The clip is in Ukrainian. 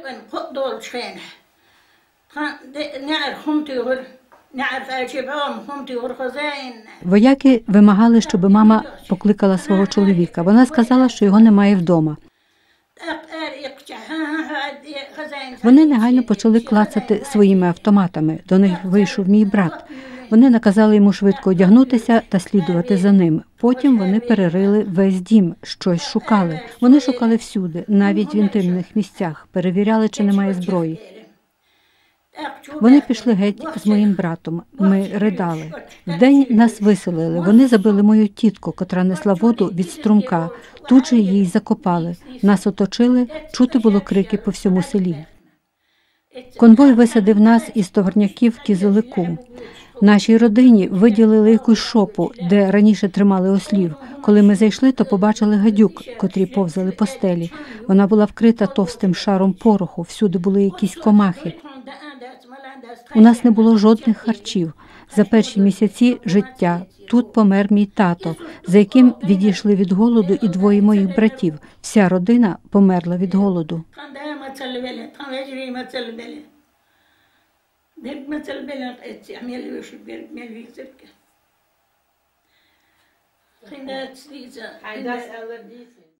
ان قدول شينه نعر خمتي غر نعر فاجبهم خمتي غر خزين Вояки вимагали, щоб мама покликала свого чоловіка. Вона сказала, що його немає вдома. Вони негайно почали клацати своїми автоматами. До них вийшов мій брат. Вони наказали йому швидко одягнутися та слідувати за ним. Потім вони перерили весь дім, щось шукали. Вони шукали всюди, навіть в інтимних місцях, перевіряли, чи немає зброї. Вони пішли геть з моїм братом. Ми ридали. Вдень нас виселили. Вони забили мою тітку, котра несла воду від струмка. Тут же її закопали. Нас оточили, чути було крики по всьому селі. Конвой висадив нас із товарняків в кізелику. Нашій родині виділили якусь шопу, де раніше тримали ослів. Коли ми зайшли, то побачили гадюк, котрі повзали по стелі. Вона була вкрита товстим шаром пороху, всюди були якісь комахи. У нас не було жодних харчів. За перші місяці життя тут помер мій тато, за яким відійшли від голоду і двоє моїх братів. Вся родина померла від голоду. ديك مثل بلا تعمل واش القلب ما يتركه قناة سليزة قناة